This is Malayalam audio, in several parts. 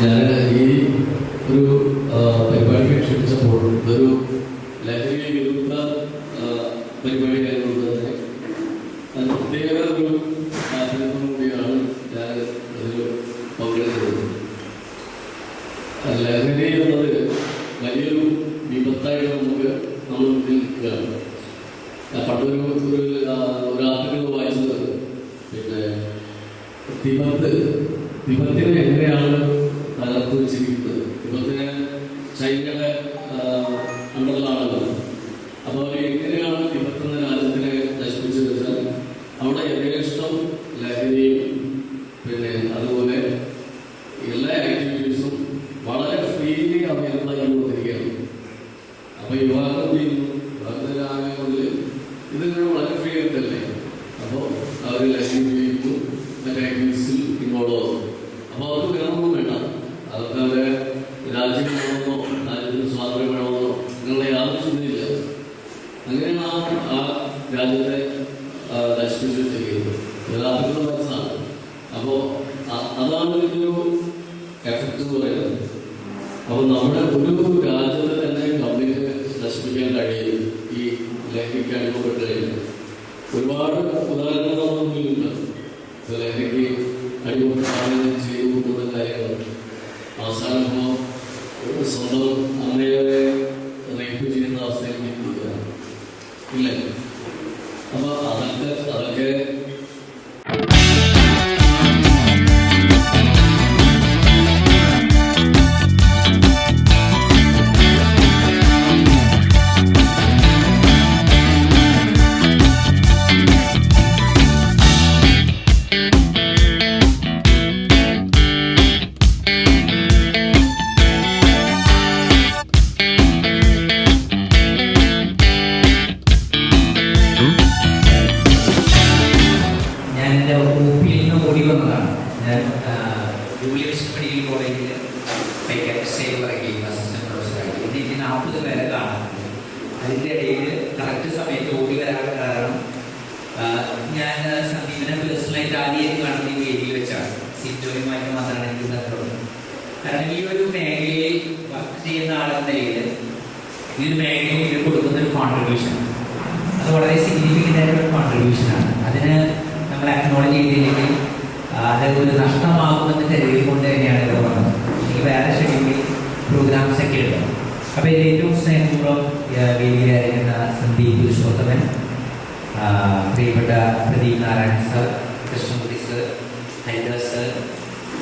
ഞാൻ ഈ ഒരു പരിപാടിക്ക് ക്ഷണിച്ചപ്പോൾ ഒരു ലഹരി വിരുദ്ധ പരിപാടിയായിരുന്നു തന്നെ ഒരു കൂടിയാണ് ഞാൻ നമ്മൾ മുന്നിൽ ഒരു ഒരു ആർട്ടിക്കിൾ വായിച്ചത്. പിന്നെ തിബത്ത് തിബത്തിനെ എങ്ങനെയാണ് തകർത്ത് വെച്ചിരിക്കുന്നത്. ഇപ്പോഴത്തെ ചൈനയുടെ അണ്ടറിലാണല്ലോ അപ്പോൾ എങ്ങനെയാണ് ഇപ്പോഴത്തെ രാജ്യത്തിനെ നശിപ്പിച്ചത്? വെച്ചാൽ അവിടെ യഥേഷ്ടം സന്ദീപ് പുരുഷോത്തമൻ പ്രിയപ്പെട്ട Pradeep Narayanan sir Krishnamurthy sir Haridas sir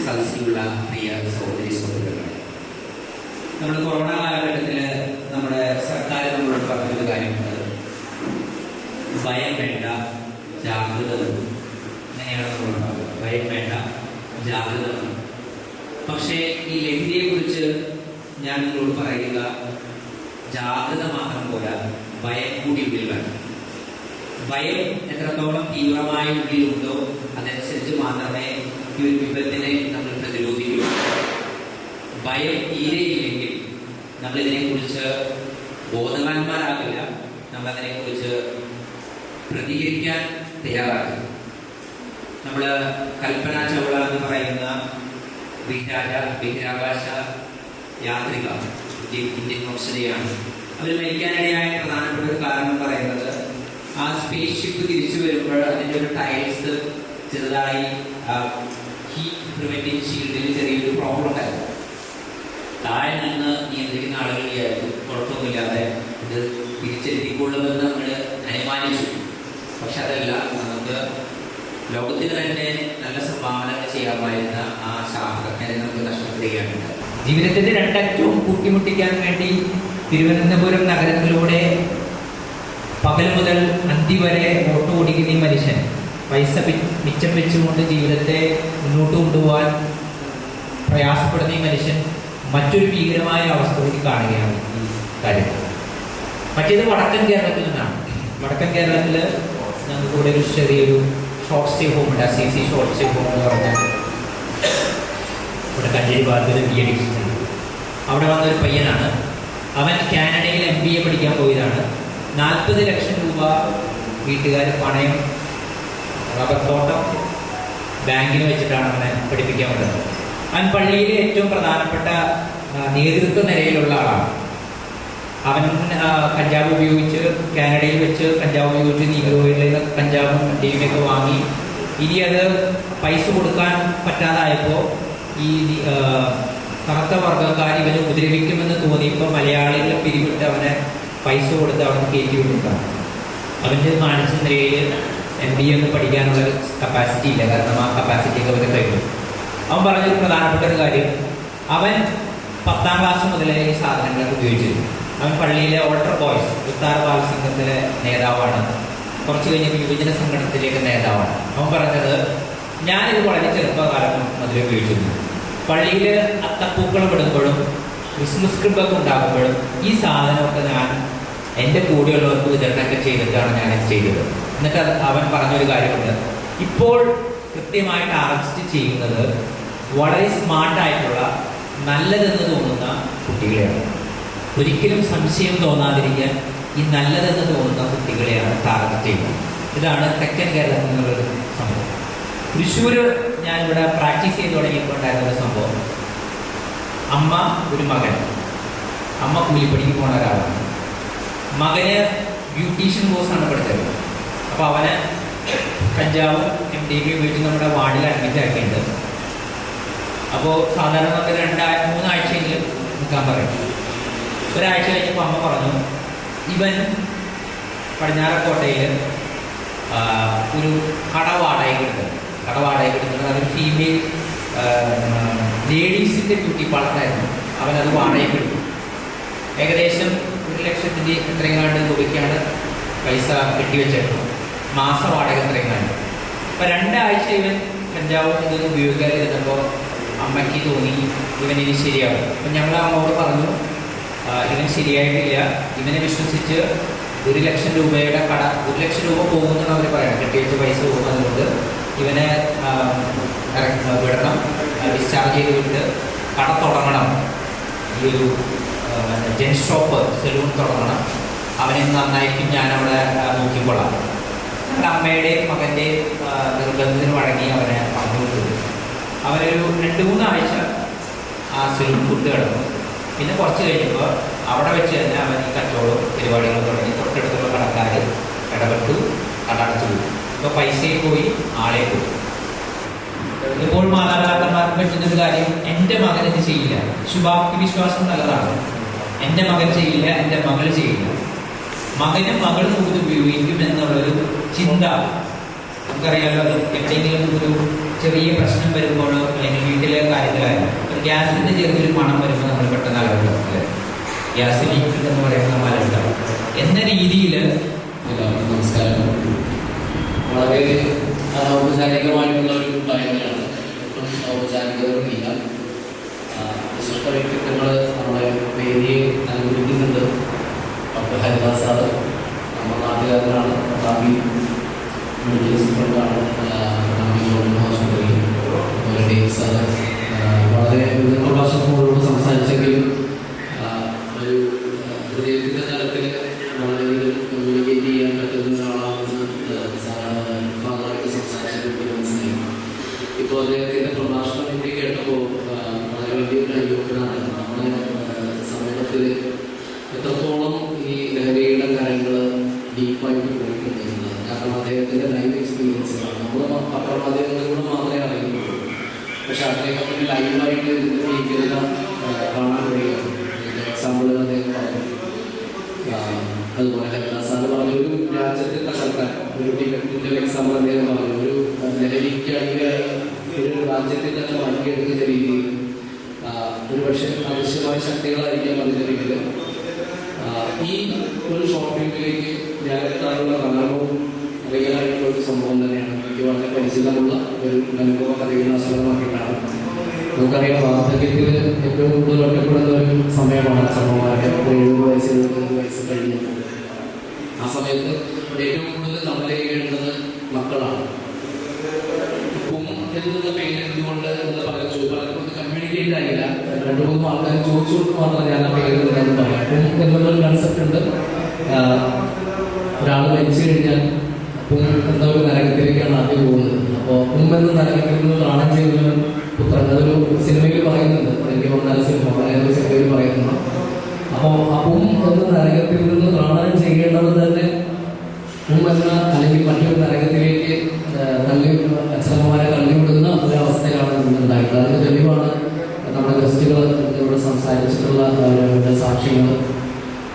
സദസ്സിലുള്ള പ്രിയ സഹോദരി സഹോദരങ്ങളെ നമ്മൾ കൊറോണ കാലഘട്ടത്തിൽ നമ്മുടെ സർക്കാർ നമ്മളോട് പറഞ്ഞൊരു കാര്യമുണ്ട് ഭയം വേണ്ട ജാഗ്രത. അങ്ങനെയാണ് നമ്മളോട് പറഞ്ഞത് ഭയം വേണ്ട ജാഗ്രത. പക്ഷേ ഈ ലഹരിയെ കുറിച്ച് ഞാൻ നിങ്ങളോട് പറയുക ജാഗ്രത മാത്രം പോരാ ഭയം കൂടി ഉള്ളിൽ വേണം ഭയം എത്രത്തോളം തീവ്രമായ ഉള്ളിലുണ്ടോ അതനുസരിച്ച് മാത്രമേ ഈ ഒരു വിപത്തിനെ നമ്മൾ പ്രതിരോധിക്കൂ. ഭയം തീരെയില്ലെങ്കിൽ നമ്മൾ ഇതിനെക്കുറിച്ച് ബോധവാന്മാരാകില്ല നമ്മൾ അതിനെക്കുറിച്ച് പ്രതികരിക്കാൻ തയ്യാറാകില്ല. നമ്മൾ കൽപ്പന ചൗള എന്ന് പറയുന്ന ബഹിരാജ ബഹിരാകാശ യാത്രിക ഇന്ത്യൻ ഇന്ത്യൻ അവർ മരിക്കാനിടയായ പ്രധാനപ്പെട്ട ഒരു കാരണം പറയുന്നത് ആ സ്പേസ് ഷിപ്പ് തിരിച്ചു വരുമ്പോൾ അതിന്റെ ഒരു ടയൽസ് ചെറുതായി ഹീറ്റ് പ്രിവെന്റിംഗ് ഷീൽഡിൽ ചെറിയൊരു പ്രോബ്ലം ഉണ്ടായിരുന്നു. താഴെ നിന്ന് നിയന്ത്രിക്കുന്ന ആളുകൾ കുഴപ്പമൊന്നുമില്ലാതെ ഇത് തിരിച്ചെത്തിക്കൊള്ളുമെന്ന് നമ്മൾ അനുമാനിച്ചു. പക്ഷെ അതല്ല നമുക്ക് ലോകത്തിന് തന്നെ നല്ല സംഭാവനകൾ ചെയ്യാമായിരുന്ന ആ ശാസ്ത്രജ്ഞരെ നമുക്ക് നഷ്ടപ്പെടുകയാണ് ജീവിതത്തിന്റെ രണ്ടറ്റവും കൂട്ടിമുട്ടിക്കാൻ വേണ്ടി തിരുവനന്തപുരം നഗരത്തിലൂടെ പകൽ മുതൽ അന്തി വരെ ഓട്ടോ ഓടിക്കുന്ന ഈ മനുഷ്യൻ. പൈസ മിച്ചം വെച്ചുകൊണ്ട് ജീവിതത്തെ മുന്നോട്ട് കൊണ്ടുപോകാൻ പ്രയാസപ്പെടുന്ന ഈ മനുഷ്യൻ മറ്റൊരു ഭീകരമായ അവസ്ഥ കൂടി കാണുകയാണ് ഈ കാര്യം. മറ്റേത് വടക്കൻ കേരളത്തിൽ നിന്നാണ്. വടക്കൻ കേരളത്തിൽ ഞങ്ങൾക്ക് ഇവിടെ ഒരു ചെറിയൊരു ഷോർട്ട് സ്റ്റേ ഹോം ഉണ്ട്. C C short stay home എന്ന് പറഞ്ഞാൽ ഇവിടെ കല്ലേരി ഭാഗത്ത് ബി എ അവിടെ വന്ന ഒരു പയ്യനാണ്. അവൻ കാനഡയിൽ എം ബി എ പഠിക്കാൻ പോയതാണ്. നാൽപ്പത് ലക്ഷം രൂപ വീട്ടുകാർ പണയം റബ്ബർ തോട്ടം ബാങ്കിന് വെച്ചിട്ടാണ് അവനെ പഠിപ്പിക്കാൻ പറ്റുന്നത് അവൻ പള്ളിയിലെ ഏറ്റവും പ്രധാനപ്പെട്ട നേതൃത്വ നിലയിലുള്ള ആളാണ്. അവൻ കഞ്ചാവ് ഉപയോഗിച്ച് കാനഡയിൽ വെച്ച് കഞ്ചാവ് ഉപയോഗിച്ച് നീഗ്രോയിൽ കഞ്ചാവും ഡീമൊക്കെ വാങ്ങി. ഇനി അത് പൈസ കൊടുക്കാൻ പറ്റാതായപ്പോൾ ഈ കറുത്ത വർഗക്കാർ ഇവനെ ഉപദ്രവിക്കുമെന്ന് തോന്നിയപ്പോൾ മലയാളികളെ പിരിവിട്ട് അവനെ പൈസ കൊടുത്ത് അവൻ കയറ്റി വിട്ടിട്ടാണ് അവന്റെ മാനസിക നിലയിൽ എം ബി ഒന്നും പഠിക്കാനുള്ള കപ്പാസിറ്റി ഇല്ല. കാരണം ആ കപ്പാസിറ്റി ഒക്കെ അവരെ കഴിഞ്ഞു. അവൻ പറഞ്ഞൊരു പ്രധാനപ്പെട്ട ഒരു കാര്യം. അവൻ പത്താം ക്ലാസ് മുതലേ ഈ സാധനങ്ങളൊക്കെ ഉപയോഗിച്ചിരുന്നു. അവൻ പള്ളിയിലെ ഓൾട്ടർ ബോയ്സ് ഉത്താർ ബാൽ സംഘത്തിലെ നേതാവാണ്. കുറച്ച് കഴിഞ്ഞപ്പോൾ യുവജന സംഘടനത്തിലേക്ക് നേതാവാണ്. അവൻ പറഞ്ഞത് ഞാനിത് വളരെ ചെറുപ്പകാലം മുതലേ ഉപയോഗിച്ചിരുന്നു. പള്ളിയിൽ അത്തപ്പൂക്കളം ഇടുമ്പോഴും ക്രിസ്മസ് ക്രിബൊക്കെ ഉണ്ടാകുമ്പോഴും ഈ സാധനമൊക്കെ ഞാൻ എന്റെ കൂടെയുള്ളവർക്ക് വിതരണമൊക്കെ ചെയ്തിട്ടാണ് ഞാൻ ചെയ്തത്. എന്നിട്ട് അവൻ പറഞ്ഞൊരു കാര്യമുണ്ട്. ഇപ്പോൾ കൃത്യമായിട്ട് അറസ്റ്റ് ചെയ്യുന്നത് വളരെ സ്മാർട്ടായിട്ടുള്ള നല്ലതെന്ന് തോന്നുന്ന കുട്ടികളെയാണ്. ഒരിക്കലും സംശയം തോന്നാതിരിക്കാൻ ഈ നല്ലതെന്ന് തോന്നുന്ന കുട്ടികളെയാണ് ടാർഗറ്റ് ചെയ്യുന്നത്. ഇതാണ് തെക്കൻ കേരളത്തിൽ നിന്നുള്ളൊരു സംഭവം. തൃശ്ശൂർ ഞാനിവിടെ പ്രാക്ടീസ് ചെയ്ത് തുടങ്ങിയപ്പോൾ ഒരു സംഭവം. അമ്മ ഒരു മകൻ. അമ്മ കൂലിപ്പണിക്ക് പോണ ഒരാളാണ്. മകന് ബ്യൂട്ടീഷ്യൻ കോഴ്സാണ് പഠിച്ചത്. അപ്പോൾ അവനെ കഞ്ചാവും എം ഡി ബി ഉപയോഗിച്ച് നമ്മുടെ വാർഡിൽ അഡ്മിറ്റ് ആക്കിയിട്ടുണ്ട്. അപ്പോൾ സാധാരണ നമുക്ക് രണ്ടായി മൂന്നാഴ്ചയെങ്കിലും നിൽക്കാൻ പറയും. ഒരാഴ്ച കഴിഞ്ഞപ്പോൾ അമ്മ പറഞ്ഞു ഇവൻ പടിഞ്ഞാറക്കോട്ടയിൽ ഒരു കട വാടകയ്ക്ക് എടുത്തത് കട വാടകയ്ക്ക് എടുത്തത് അതൊരു ഫീമെയിൽ ലേഡീസിന്റെ ബ്യൂട്ടി പാർലറായിരുന്നു അവനത് വാടകയ്ക്ക് എടുത്തു. ഏകദേശം ഒരു ലക്ഷത്തിന്റെ എത്രയെങ്ങാണ്ട് രൂപയ്ക്കാണ് പൈസ കെട്ടിവെച്ചേക്കുന്നത്. മാസ വാടക എത്രയെങ്ങാണ്ട്. അപ്പം രണ്ടാഴ്ച ഇവൻ കഞ്ചാവ് ഇതൊന്നും ഉപയോഗിക്കാതെ ഇരുന്നപ്പോൾ അമ്മയ്ക്ക് തോന്നി ഇവൻ ഇനി ശരിയാവും. അപ്പം ഞങ്ങൾ അമ്മയോട് പറഞ്ഞു "ആ, ഇവൻ ശരിയായിട്ടില്ല. ഇവനെ വിശ്വസിച്ച് ഒരു ലക്ഷം രൂപയുടെ കട ഒരു ലക്ഷം രൂപ പോകുമെന്നാണ് അവർ പറയുന്നത്. കെട്ടിവെച്ച പൈസ പോകുന്നതുകൊണ്ട് ഇവനെ വിടണം. ഡിസ്ചാർജ് ചെയ്ത് വിട്ട് കട തുടങ്ങണം. ഈ ഒരു ജെൻ ഷോപ്പ് സെലൂൺ തുടങ്ങണം. അവനെ നന്നായിരിക്കും ആ, നോക്കിക്കൊള്ളാം. ഞങ്ങളുടെ അമ്മയുടെയും മകന്റെയും നിർബന്ധത്തിന് വഴങ്ങി അവനെ പറഞ്ഞു കൊടുത്തു അവനൊരു രണ്ട് മൂന്നാഴ്ച ആ സെലൂൺ ഫുഡ് കിടന്നു. പിന്നെ കുറച്ച് കഴിഞ്ഞപ്പോൾ അവിടെ വെച്ച് തന്നെ അവൻ ഈ കച്ചവടവും പരിപാടികളും തുടങ്ങി. തൊട്ടടുത്തുള്ള കടക്കാർ ഇടപെട്ടു അതടച്ചു ഇപ്പോൾ പൈസയും പോയി ആളെ പോയി ഇപ്പോൾ മാതാപിതാക്കന്മാർക്ക് പറ്റുന്ന ഒരു കാര്യം എന്റെ മകൻ ഇത് ചെയ്യില്ല. ശുഭാപ്തി വിശ്വാസം നല്ലതാണ്. എന്റെ മകൻ ചെയ്യില്ല എന്റെ മകൾ ചെയ്യില്ല. മകനും മകളും ഇത് ഉപയോഗിക്കും എന്നുള്ളൊരു ചിന്ത നമുക്കറിയാലോ അത് എന്തെങ്കിലും ഒരു ചെറിയ പ്രശ്നം വരുമ്പോഴോ അല്ലെങ്കിൽ വീട്ടിലെ കാര്യത്തിലായാലും ഒരു ഗ്യാസിന്റെ ചെറിയൊരു മണം വരുമ്പോൾ നമ്മൾ പെട്ടെന്ന് അലർട്ടും ഗ്യാസ് ലീക്ക് എന്ന് പറയുന്ന അലർട്ടാവും എന്ന രീതിയിൽ നമസ്കാരം. വളരെ ഔപചാരികമായിട്ടുള്ള ഒരു കാര്യങ്ങളാണ് ഒട്ടും ഔപചാരികവുമില്ല വിശിഷ്ട വ്യക്തിത്വങ്ങൾ നമ്മുടെ വേദിയെ അനുഗ്രഹിക്കുന്നുണ്ട് ഡോക്ടർ ഹരിദാസ് സാറ് നമ്മുടെ നാട്ടുകാരനാണ്. പ്രതാപി മെഡിക്കൽ സൂപ്രണ്ടാണ് ഹോസ്പിറ്റലിൽ വളരെ വിദഗ്ധ ഭാഷകളോട് സംസാരിച്ചെങ്കിലും ആ, ഒരു ആ, ഹൃദയത്തിന്റെ തലത്തിൽ വളരെയധികം കമ്മ്യൂണിക്കേറ്റ് ചെയ്യാൻ പറ്റുന്ന ഒരാളാണെന്ന് ഫാദറായിട്ട് സംസാരിച്ചപ്പോൾ മനസ്സിലായി ഇപ്പോൾ അദ്ദേഹത്തിന്റെ പ്രഭാഷണം കൂടി കേട്ടപ്പോൾ ആ, വളരെ വലിയൊരു അയ്യോക്കനാണ് നമ്മുടെ ആ, സമൂഹത്തിൽ എത്രത്തോളം ഈ ലഹരിയുടെ കാര്യങ്ങൾ ഡീപ്പായിട്ട് പോയിട്ടുണ്ട് എന്നുള്ളത് കാരണം അദ്ദേഹത്തിന്റെ ലൈഫ് എക്സ്പീരിയൻസുകളാണ് നമ്മൾ പത്രമാധ്യമങ്ങളിലൂടെ മാത്രമേ അറിയുന്നുള്ളൂ പക്ഷെ അദ്ദേഹത്തിന് ലൈവായിട്ട് ഇതിന്റെ ഭീകരത ആ, കാണാൻ കഴിയും എക്സാമ്പിൾ അദ്ദേഹം പറഞ്ഞു ആ, അതുപോലെ ഹരിദാസ് സാറ് പറഞ്ഞ ഒരു രാജ്യത്തെ തകർക്കാൻ ഒരു ടിക്കറ്റിന്റെ എക്സാമ്പിൾ അദ്ദേഹം പറഞ്ഞു ഒരു ലഹരിക്ക് അടിമയായി ഒരു രാജ്യത്തെ തന്നെ മാറ്റിയെടുക്കുന്ന രീതിയിൽ ആ, ഒരു പക്ഷേ ആവശ്യമായ ശക്തികളായിരിക്കാം അതിന്റെ പിന്നിൽ ആ, ഈ ഒരു ഷോപ്പിംഗിലേക്ക് എത്താനുള്ള കാരണവും റിയലായിട്ടുള്ള ഒരു സംഭവം തന്നെയാണ്. എനിക്ക് വളരെ പരിചിതമുള്ള ഒരു അനുഭവം അറിയുന്ന ആസ്പദമാക്കിയിട്ടാണ് നമുക്കറിയാം വാർദ്ധക്യത്തിൽ ഏറ്റവും കൂടുതൽ ഒറ്റപ്പെടുന്ന ഒരു സമയമാണ് ഒരു എഴുപത് വയസ്സ് എഴുപത്തഞ്ച് വയസ്സ് കഴിഞ്ഞ്. ആ സമയത്ത് ഏറ്റവും കൂടുതൽ നമ്മളെ ചെയ്യേണ്ടത് മക്കളാണ്. പേര് എന്തുകൊണ്ട് എന്ന് പറഞ്ഞു കമ്മ്യൂണിക്കേറ്റ് ആയില്ല. രണ്ട് മൂന്ന് ആൾക്കാർ ചോദിച്ചുകൊണ്ട് മാത്രം ഞാൻ ആ പേര് കൺസെപ്റ്റ് ഉണ്ട്. ഒരാൾ മരിച്ചു കഴിഞ്ഞാൽ ഉം എന്ന ഒരു നരകത്തിലേക്കാണ് ആദ്യം അപ്പോൾ ഉം എന്ന നരകത്തിൽ നിന്ന് പ്രാണം ചെയ്യുന്ന പുത്രൻ അതൊരു സിനിമയിൽ പറയുന്നുണ്ട്. എനിക്ക് വന്നാൽ സിനിമ മലയാള സിനിമയിൽ പറയുന്നുണ്ട് അപ്പോൾ ആ ഉം എന്ന നരകത്തിൽ നിന്ന് പ്രാണനം ചെയ്യേണ്ടത് തന്നെ ഉം എന്ന അല്ലെങ്കിൽ മറ്റൊരു നരകത്തിലേക്ക് ആ, തള്ളി അച്ഛനമ്മമാരെ തള്ളിവിടുന്ന ഒരു അവസ്ഥയാണ് ഇന്നുണ്ടായിട്ടുള്ളത് അതിന് തെളിവാണ് നമ്മുടെ ഗസ്റ്റുകൾ ഇവിടെ സംസാരിച്ചിട്ടുള്ള അവരുടെ സാക്ഷ്യങ്ങൾ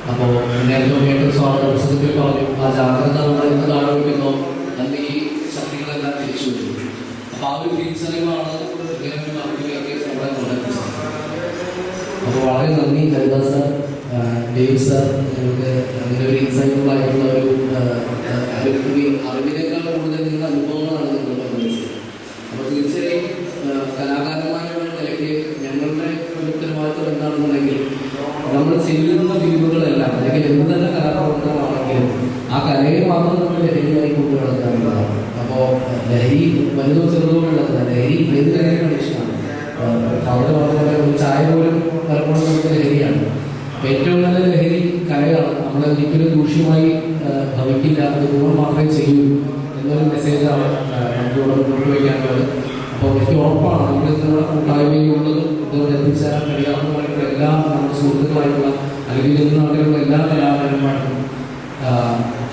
അപ്പോൾ നേരത്തെ കേട്ട സ്വാഗത പ്രസംഗത്തിൽ പറഞ്ഞു ആ ജാഗ്രത നമ്മൾ എന്ന് താഴെവെക്കുന്നോ അന്ന് ഈ ശക്തികളെല്ലാം തിരിച്ചു വരും അപ്പോൾ ആ ഒരു തിരിച്ചറിവാണ് ഇങ്ങനെ ഒരു മാർഗത്തിലേക്ക് നമ്മളെ കൊണ്ടെത്തിച്ചത് അപ്പോൾ വളരെ നന്ദി ഹരിദാസ് സാർ ആ, ഡേവ് സാർ നിങ്ങൾക്ക് അങ്ങനെ ഒരു ഇൻസൈറ്റബിൾ ആയിട്ടുള്ള ഒരു ആ, ആ, അറിവ് അറിവിനേക്കാൾ കൂടുതൽ നിങ്ങളുടെ അനുഭവങ്ങളാണ് നിങ്ങൾ പങ്കുവച്ചത് അപ്പോൾ തീർച്ചയായും ആ, കലാകാരന്മാരുടെ നിലയ്ക്ക് ഞങ്ങളുടെ ഒരു ഉത്തരവാദിത്വം എന്താണെന്നുണ്ടെങ്കിൽ നമ്മൾ ചെയ്യുന്ന ഫിലിമുകളെല്ലാം അല്ലെങ്കിൽ എന്ത് തന്നെ കലാപ്രവർത്തനമാണെങ്കിലും ആ കലയെ മാത്രം നമ്മൾ ലഹരിയായി കൊണ്ടു നടക്കാറുള്ളതാണ് അപ്പോൾ ലഹരി വലുതോ ചെറുതോ ഉള്ളതല്ല ലഹരി ഏത് ലഹരിയാണ് ഇഷ്ടമാണ് അവിടെ പറഞ്ഞ ഒരു ചായ പോലും പലപ്പോഴും നമുക്ക് ലഹരിയാണ് അപ്പൊ ഏറ്റവും നല്ല ലഹരി കലയാണ് നമ്മൾ ഒരിക്കലും ദൂഷ്യമായി ആ, ഭവിക്കില്ല അത് ഗുണം മാത്രമേ ചെയ്യൂ എന്നൊരു മെസ്സേജാണ് നമുക്കിവിടെ മുന്നോട്ട് വയ്ക്കാനുള്ളത് അപ്പോൾ എനിക്ക് ഉറപ്പാണ് നമ്മൾ നമ്മുടെ കൂട്ടായ്മയിലുള്ളതും ഇതുവരെ എത്തിച്ചേരാൻ കഴിയാവുന്നതായിട്ടുള്ള എല്ലാ നമ്മുടെ സുഹൃത്തുക്കളായിട്ടുള്ള അല്ലെങ്കിൽ ഇന്ന് നാട്ടിലുള്ള എല്ലാ കലാകാരന്മാർക്കും ആ,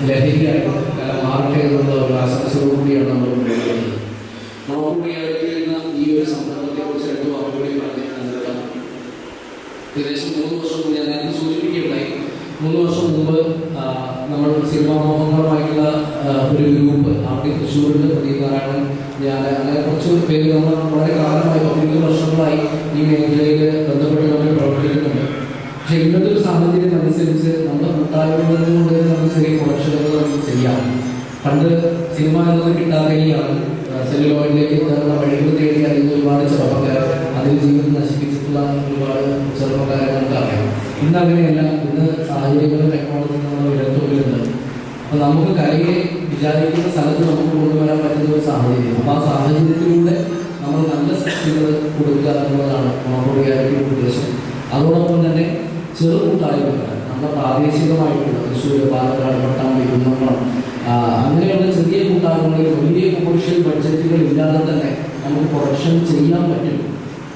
ലഹരിയായിട്ട് കല മാറട്ടെ എന്നുള്ള ഒരു ആശംസയോടുകൂടിയാണ് നമ്മൾ മുന്നോട്ട് നോക്കുകൂടി അടുത്തിരുന്ന ഈ ഒരു സംരംഭത്തെ കുറിച്ച് രണ്ട് വാക്കുകളിൽ പറഞ്ഞ് നിർത്താം ഏകദേശം മൂന്ന് വർഷം മുമ്പ് ഞാൻ നേരത്തെ സൂചിപ്പിക്കുകയുണ്ടായി. മൂന്ന് വർഷം മുമ്പ് നമ്മൾ സിനിമാ മോഹങ്ങളുമായിട്ടുള്ള ഒരു ഗ്രൂപ്പ് ആദ്യം തൃശ്ശൂരിൽ പ്രദീപ് നാരായണൻ ഞാൻ അങ്ങനെ കുറച്ച് പേര് നമ്മൾ വളരെ കാലമായി പതിനഞ്ച് വർഷങ്ങളായി ഈ മേഖലയിൽ ബന്ധപ്പെട്ട് നമ്മൾ പ്രവർത്തിക്കുന്നുണ്ട്. പക്ഷെ ഇന്നത്തെ ഒരു സാഹചര്യം അനുസരിച്ച് നമ്മുടെ കൂട്ടായ്മകളിൽ കൊണ്ട് നമുക്ക് ചെറിയ കുറച്ചുകൾ നമുക്ക് ചെയ്യാം. പണ്ട് സിനിമ എന്നത് കിട്ടാതെയാണ് സെല്ലുലോയിഡിലേക്ക് എത്താനുള്ള വഴികൾ തേടി അല്ലെങ്കിൽ ഒരുപാട് അതിൽ ജീവിതം നശിപ്പിച്ചിട്ടുള്ള ഒരുപാട് ചെറുപ്പക്കാരെ നമുക്കറിയാം. ഇന്ന് അങ്ങനെയല്ല. ഇന്ന് സാഹചര്യങ്ങളും ടെക്നോളജി നമ്മുടെ വിരൽത്തുള്ളിലുണ്ട് അപ്പൊ നമുക്ക് കലയെ വിചാരിക്കുന്ന സ്ഥലത്ത് നമുക്ക് കൊണ്ടുവരാൻ പറ്റുന്ന ഒരു സാഹചര്യം. അപ്പൊ ആ സാഹചര്യത്തിലൂടെ നമ്മൾ നല്ല സൃഷ്ടികൾ കൊടുക്കുക എന്നുള്ളതാണ് മോണോറിയാലിറ്റി ഉദ്ദേശം. അതോടൊപ്പം തന്നെ ചെറുകൂട്ടായ്മ നമ്മുടെ പ്രാദേശികമായിട്ടുള്ള തൃശ്ശൂർ പാലക്കാട് പട്ടാമ്പി കുന്നംകുളം കൂട്ടായ്മകളിൽ വലിയ കൊമേഴ്ഷ്യൽ ബഡ്ജറ്റുകൾ ഇല്ലാതെ തന്നെ നമുക്ക് പ്രൊഡക്ഷൻ ചെയ്യാൻ പറ്റും.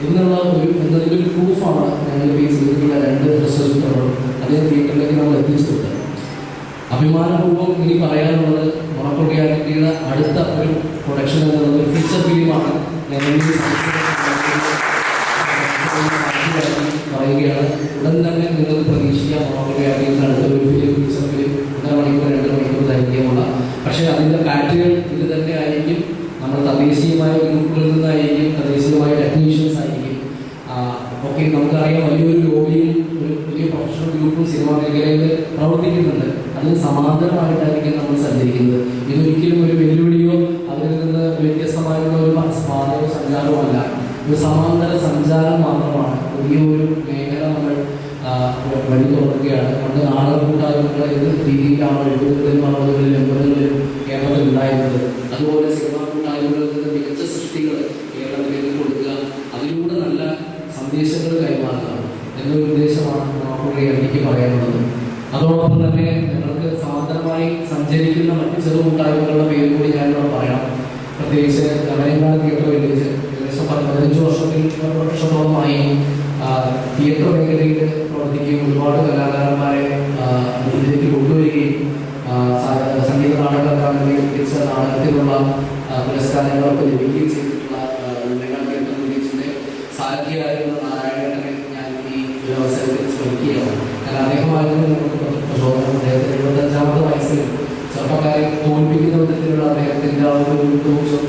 എന്നുള്ള ഒരു ഒരു പ്രൂഫാണ് ഞങ്ങൾ ഈ ചെയ്തിട്ടുള്ള രണ്ട് റിസർച്ചുകളും അതേ തിയേറ്ററിലേക്ക് നമ്മൾ എത്തിച്ചിട്ടുണ്ട്. അഭിമാനപൂർവം ഇനി പറയാനുള്ളത് മറക്കുകയാണ്. അടുത്ത ഒരു പ്രൊഡക്ഷൻ എന്നുള്ളത് ഒരു ഫീച്ചർ ഫിലിമാണ് ഞങ്ങൾ പറയുകയാണ്. ഉടൻ തന്നെ നിങ്ങൾ പക്ഷേ അതിന്റെ പാറ്റേൺ ഇത് തന്നെ ആയിരിക്കും. നമ്മൾ തദ്ദേശീയമായ ഗ്രൂപ്പുകളിൽ നിന്നായിരിക്കും തദ്ദേശീയമായ ടെക്നീഷ്യൻസ് ആയിരിക്കും. ഓക്കെ നമുക്കറിയാം വലിയൊരു ലോബിയിൽ ഒരു വലിയ പ്രൊഫഷണൽ ഗ്രൂപ്പും സിനിമാ മേഖലയിൽ പ്രവർത്തിക്കുന്നുണ്ട്. അതിന് സമാന്തരമായിട്ടായിരിക്കും നമ്മൾ സഞ്ചരിക്കുന്നത്. ഇതൊരിക്കലും ഒരു വെല്ലുവിളിയോ അതിൽ നിന്ന് വ്യത്യസ്തമായിട്ടുള്ള ഒരു പാതയോ അല്ല. ഒരു സമാന്തര സഞ്ചാരം മാത്രമാണ്. നമ്മൾ ആ, വഴി തുറക്കുകയാണ് പണ്ട് നാടക കൂട്ടായ്മകൾ ഏത് രീതിയിലാണ് എഴുപതുകളിലും അറുപതുകളിലും എൺപതുകളിലും കേരളത്തിൽ ഉണ്ടായിരുന്നത്? അതുപോലെ സിനിമാ കൂട്ടായ്മകളിൽ നിന്ന് മികച്ച സൃഷ്ടികൾ കേരളത്തിലേക്ക് കൊടുക്കുക അതിലൂടെ നല്ല സന്ദേശങ്ങൾ കൈമാറുക എന്നൊരു ഉദ്ദേശമാണ് നമുക്ക് എനിക്ക് പറയാനുള്ളത്. അതോടൊപ്പം തന്നെ ഞങ്ങൾക്ക് സമാന്തരമായി സഞ്ചരിക്കുന്ന മറ്റ് ചെറു കൂട്ടായ്മകളുടെ പേര് കൂടി ഞാനിവിടെ പറയാം. പ്രത്യേകിച്ച് കമലങ്ങാട് തിയേറ്റർ വില്ലേജ് ഏകദേശം പതിനഞ്ച് വർഷത്തിൽ വർഷത്തോളമായി തിയേറ്റർ മേഖലയിൽ പ്രവർത്തിക്കുകയും ഒരുപാട് കലാകാരന്മാരെ ഇതിലേക്ക് കൊണ്ടുവരികയും സംഗീത നാടക അക്കാദമി മികച്ച നാടകത്തിനുള്ള പുരസ്കാരങ്ങളൊക്കെ ലഭിക്കുകയും ചെയ്തിട്ടുള്ള തിയേറ്റർ വില്ലേജിന്റെ സാരഥിയായിരുന്ന നാരായണനെ ഞാൻ ഈ ഒരു അവസരത്തിൽ ശ്രമിക്കുകയാണ് കാരണം അദ്ദേഹമായിരുന്നു പ്രചോദനം അദ്ദേഹത്തിന് എഴുപത്തഞ്ചാമത്തെ വയസ്സിൽ ചെറുപ്പക്കാരെ തോൽപ്പിക്കുന്ന വിധത്തിലുള്ള അദ്ദേഹത്തിന്റെ ആ ഒരു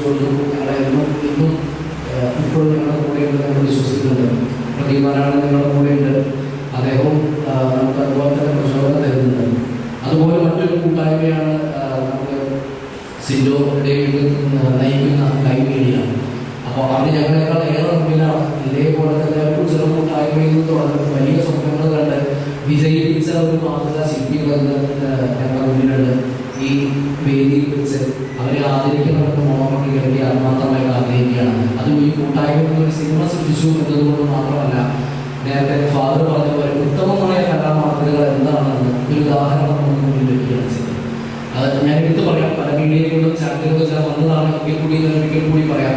ചോദ്യവും ഞങ്ങളെ എന്നും ഇന്നും ഇപ്പോഴും ഞങ്ങളുടെ കൂടെയുണ്ട് ഞങ്ങൾ വിശ്വസിക്കുന്നുണ്ട്. പ്രതിമാനാണ് ഞങ്ങളുടെ കൂടെയുണ്ട്. അദ്ദേഹവും നമുക്ക് അതുപോലെ തന്നെ പ്രചോദനം തരുന്നുണ്ട് അതുപോലെ മറ്റൊരു കൂട്ടായ്മയാണ് ആ, നമുക്ക് സിൻഡോയുടെ നയിക്കുന്ന കൈ മീഡിയ അപ്പോൾ അത് ഞങ്ങളെക്കാൾ ഏറെ മുന്നിലാണ് ഇതേപോലെ തന്നെ ഒരു ചെറു കൂട്ടായ്മയിൽ നിന്ന് തുടർന്ന് വലിയ സ്വപ്നങ്ങൾ കണ്ട് വിജയിപ്പിച്ച ഒരു മാതൃക ശില്പികളെന്ന് ഞങ്ങളുടെ മുന്നിലുണ്ട് ഈ വേദിയിൽ വെച്ച് അവരെ ആദരിക്കണമെന്ന് മോഹൻ വേണ്ടി ആത്മാർത്ഥമായി ആഗ്രഹിക്കുകയാണ് അതും ഈ കൂട്ടായ്മയിൽ ഒരു സിനിമ സൃഷ്ടിച്ചു എന്നതുകൊണ്ട് മാത്രമല്ല നേരത്തെ ഫാദർ പറഞ്ഞ പോലെ ഉത്തമമായ കലാമാതൃകകൾ എന്താണെന്ന് ഒരു ഉദാഹരണം നമുക്ക് മുന്നിൽ വയ്ക്കുകയാണ് ചെയ്തത് അത് ഞാൻ എടുത്തു പറയാം പല മീഡിയകളിലും ചാനലുകളിലും വന്നതാണ് ഒരിക്കൽ കൂടി ഞാൻ ഒരിക്കൽ കൂടി പറയാം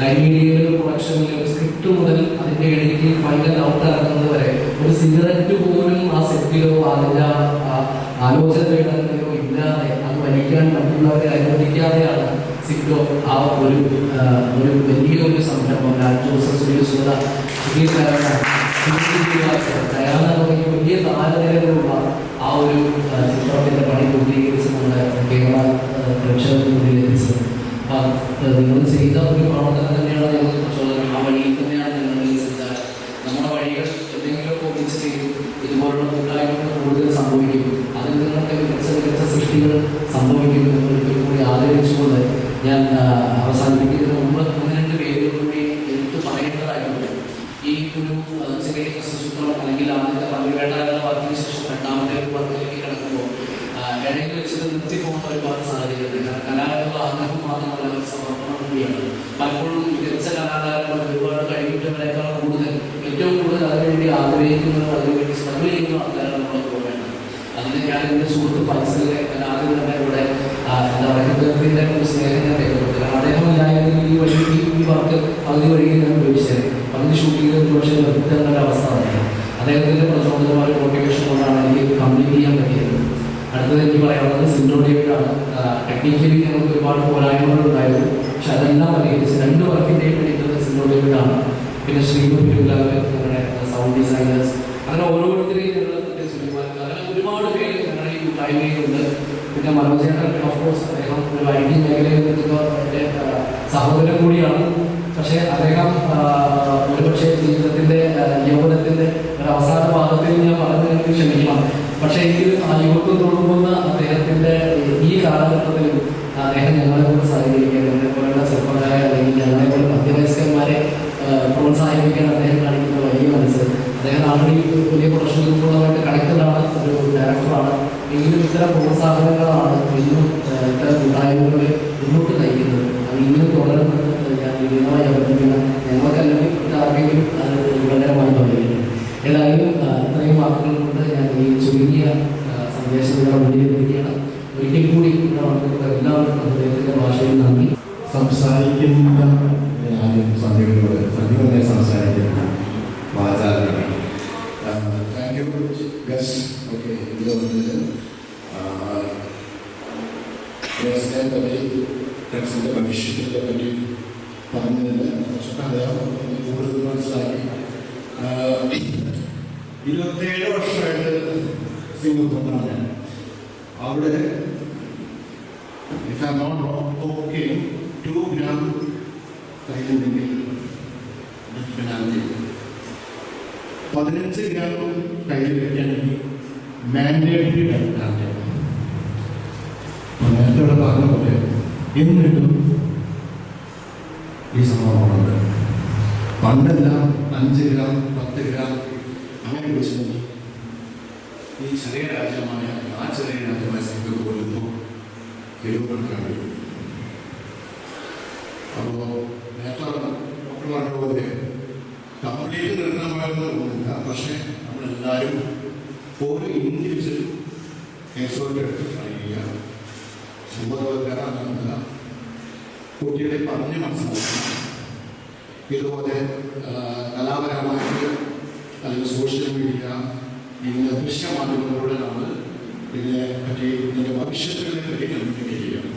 ലൈവ് മീഡിയയിലെ പ്രൊഡക്ഷനിലെ സ്ക്രിപ്റ്റ് മുതൽ എഡിറ്റിംഗ് ഫൈനൽ ഔട്ട് ഇറങ്ങുന്നത് വരെ ഒരു സിഗരറ്റ് പോലും ആ സെറ്റിലോ അതിന്റെ ആ- ആ ആലോചനയിലോ ഇല്ലാതെ അത് വലിക്കാൻ മറ്റുള്ളവരെ അനുവദിക്കാതെയാണ് സിറ്റോ ആ ഒരു ഒരു വലിയ ഒരു സംരംഭം ലാൽ ജോസഫ് സുധ സുധീർ ശ്രീനിവാസൻ, വലിയ താരനിരകളുള്ള ആ ഒരു ചിത്രത്തിന്റെ പണി പൂർത്തീകരിച്ച് നമ്മുടെ കേരള പ്രേക്ഷകർക്ക് മുന്നിൽ എത്തിച്ചത്. നിങ്ങൾ ചെയ്ത ഒരു പ്രവർത്തനം തന്നെയാണ് ഞങ്ങൾ ആ വഴിയിൽ തന്നെയാണ് ഞങ്ങൾ ഈ സഞ്ചാരം നമ്മുടെ വഴികൾ എന്തെങ്കിലുമൊക്കെ ഒന്നിച്ച് ചെയ്യും ഇതുപോലുള്ള കൂട്ടായ്മകൾ കൂടുതൽ സംഭവിക്കും അതിൽ നിന്നൊക്കെ മികച്ച മികച്ച സൃഷ്ടികൾ സംഭവിക്കും എന്നൊരിക്കൽ കൂടി ആലോചിച്ചുകൊണ്ട് ഞാൻ അവസാനിപ്പിക്കുന്നതിന് മുമ്പ് ഒന്ന് രണ്ട് പേരുകൾ കൂടി എടുത്ത് പറയേണ്ടതായിട്ടുണ്ട്. ഈ ഒരു ചെറിയ ചിത്രം അല്ലെങ്കിൽ ആദ്യത്തെ വർക്കിന് ശേഷം രണ്ടാമത്തെ ഒരു കിടക്കുമ്പോൾ ഇടയിൽ വെച്ചത് നിർത്തിപ്പോകുന്ന ഒരുപാട് സാഹചര്യമുണ്ട് കാരണം ആഗ്രഹം മാത്രമല്ല സമർപ്പണം കൂടിയാണ്. പലപ്പോഴും മികച്ച കലാകാരന്മാർ ഒരുപാട് കഴിവിട്ടവരെക്കാൾ കൂടുതൽ ഏറ്റവും കൂടുതൽ അതിനുവേണ്ടി ആഗ്രഹിക്കുന്നവർ അതിനുവേണ്ടി സ്ട്രഗിൾ ചെയ്യുന്ന ആൾക്കാരാണ് നമ്മുടെ അതിന് ഞാൻ എന്റെ സുഹൃത്ത് ഫൈസലിലെ ഞാൻ ആദ്യം തന്നെ ഇവിടെ എന്താ പറയുക ഒരു സ്നേഹം രേഖപ്പെടുത്തി അദ്ദേഹം ഇല്ലായിരുന്നു ഈ വഴി ഈ- വർക്ക് പകുതി വഴി ഞാൻ ഉപയോഗിച്ചത്. പകുതി ഷൂട്ട് ചെയ്ത് ഒരു പക്ഷേ നിർത്തേണ്ട ഒരു അവസ്ഥ തന്നെ അദ്ദേഹത്തിന്റെ പ്രചോദനമായ മോട്ടിവേഷൻ കൊണ്ടാണ് എനിക്ക് കംപ്ലീറ്റ് ചെയ്യാൻ പറ്റിയത്. അടുത്തത് എനിക്ക് പറയാനുള്ളത് സിൻഡോഡിയക്കാണ് ടെക്നിക്കലി ഞങ്ങൾക്ക് ഒരുപാട് പോരായ്മകളുണ്ടായിരുന്നു പക്ഷെ അതെല്ലാം പരിഹരിച്ച് രണ്ട് വർക്കിന്റെയും എടുക്കുന്നത് സിൻഡോഡിയക്കാണ് പിന്നെ ഗുലാബ് ഞങ്ങളുടെ സൗണ്ട് ഡിസൈനേഴ്സ് അങ്ങനെ ഓരോരുത്തരെയും അങ്ങനെ ഒരുപാട് പേര് ഞങ്ങളുടെ ഈ കൂട്ടായ്മയിലുണ്ട്. പിന്നെ മനോജേട്ടൻ ഓഫ്കോഴ്സ് അദ്ദേഹം ഒരു ഐ ടി മേഖലയിൽ സഹോദരൻ കൂടിയാണ്. പക്ഷേ അദ്ദേഹം ഒരുപക്ഷെ ജീവിതത്തിന്റെ യൗവനത്തിന്റെ ഒരു അവസാന ഭാഗത്തിൽ ഞാൻ പറഞ്ഞതിന് ക്ഷമിക്കണം. പക്ഷേ എനിക്ക് ആ യുവത്വം തുടങ്ങുന്ന അദ്ദേഹത്തിന്റെ ഈ കാലഘട്ടത്തിലും അദ്ദേഹം ഞങ്ങളെ കൊണ്ട് സഹകരിക്കാൻ ഞങ്ങളെ പോലുള്ള ചെറുപ്പക്കാരെ അല്ലെങ്കിൽ ഞങ്ങളെ പോലെ മധ്യവയസ്കന്മാരെ പ്രോത്സാഹിപ്പിക്കാൻ അദ്ദേഹം കാണിക്കുന്ന വലിയ മനസ്സ് അദ്ദേഹം ആൾറെഡി വലിയ പ്രൊഫഷണൽ ഗ്രൂപ്പുകളുമായിട്ട് കണക്റ്റഡ് ആണ് ഒരു ഡയറക്ടറാണ് എങ്കിലും ഇത്തരം പ്രോത്സാഹനങ്ങളാണ് ഇന്നും ഇത്തരം കൂട്ടായ്മകളെ മുന്നോട്ട് നയിക്കുന്നത്. അത് ഇന്നും തുടരുന്നത് ഞാൻ വിജയമായി അഭ്യർത്ഥിക്കുന്നു. ഞങ്ങൾക്കല്ലെങ്കിൽ ആർക്കെങ്കിലും അത് ഗുണകരമായി തുടങ്ങിയിരുന്നു ഏതായാലും ഇത്രയും വാക്കുകൾ കൊണ്ട് ഞാൻ ഈ ചുരുങ്ങിയ സന്ദേശം നിങ്ങളുടെ മുന്നിൽ ഒരിക്കൽ കൂടി ഇവിടെ എല്ലാവർക്കും അദ്ദേഹത്തിന്റെ ഭാഷയിൽ നന്ദി. സംസാരിക്കുന്ന ആദ്യം സന്ധ്യകളോട് സന്ധ്യ തന്നെ സംസാരിക്കുന്ന വാചാലാണ് താങ്ക് യു ഗസ്റ്റ് ഓക്കെ ഇത് വന്നതിന് അദ്ദേഹം തന്നെ ഡ്രഗ്സിന്റെ ഭവിഷ്യത്തിനെ പറ്റി പറഞ്ഞതിന് കുറച്ചൊക്കെ അദ്ദേഹം എനിക്ക് കൂടുതൽ മനസ്സിലാക്കി ആഹ് ഇരുപത്തേഴ് വർഷമായിട്ട് സിംഗപ്പൂരിലാണ് ഞാൻ അവിടെ if I not wrong okay two gram കയ്യിലുണ്ടെങ്കിൽ ഞാൻ പതിനഞ്ച് ഗ്രാം കയ്യിൽ വെക്കുകയാണെങ്കിൽ മാൻഡേറ്ററി ഡെറ്റാണ് നേരത്തെ ഇവിടെ പറഞ്ഞ പോലെ എന്നിട്ടും ഈ സംഭവമുണ്ട് പണ്ടെല്ലാം അഞ്ച് ഗ്രാം പത്ത് ഗ്രാം അങ്ങനെ വെച്ചിട്ടുണ്ടെങ്കിൽ ഈ ചെറിയ രാജ്യമായ ആ ചെറിയ രാജ്യമായ സിംഗപ്പൂർ കഴിയും അപ്പോൾ നേരത്തെ ഡോക്ടർ പറഞ്ഞ പോലെ കംപ്ലീറ്റ് നിർത്തണമായെന്ന് തോന്നുന്നില്ല പക്ഷേ നമ്മളെല്ലാവരും ഓരോ ഇൻഡിവിജ്വൽ എഫേർട്ട് എടുത്ത് ട്രൈ ചെയ്യുക ബോധവൽക്കരണമല്ല കുട്ടികളെ പറഞ്ഞ് മനസ്സിലാക്കുക. ഇതുപോലെ കലാപരമായിട്ട് അല്ലെങ്കിൽ സോഷ്യൽ മീഡിയ ഇങ്ങനെ ദൃശ്യമാധ്യമങ്ങളിലൂടെ നമ്മൾ ഇതിനെ പറ്റി ഇതിന്റെ ഭവിഷ്യത്തുകളെ പറ്റി കമ്മ്യൂണിക്കേറ്റ് ചെയ്യണം